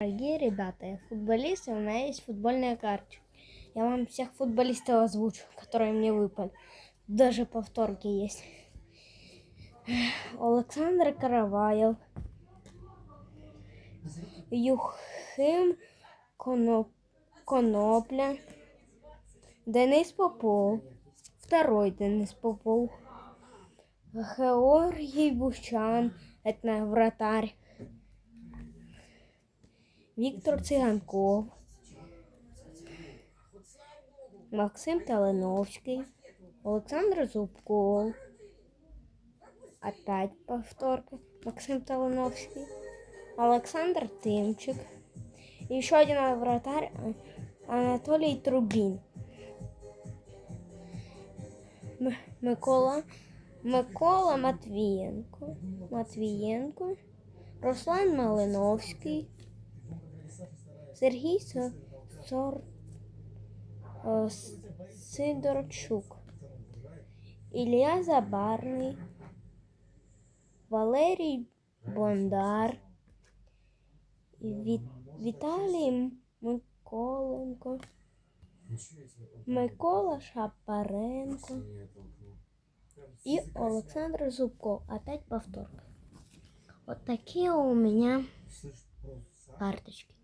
Дорогие ребята, я футболист, и у меня есть футбольная карточка. Я вам всех футболистов озвучу, которые мне выпали. Даже повторки есть. Олександр Караваєв, Юхим Коноп... Конопля, Денис Попов, второй Денис Попов, Георгій Бущан, это вратарь, Віктор Циганков, Максим Талиновський, Олександр Зубков, опять повторка, Максим Талиновський, Олександр Тимчик, и еще один вратарь Анатолій Трубін. Микола, Микола Матвієнко, Матвієнко, Руслан Малиновський, Сергій Со- Сор... Сидорчук, Ілля Забарний, Валерій Бондар, Ві... Віталій Миколенко, Микола Шапаренко и Александр Зубков. Опять повторка. Вот такие у меня карточки.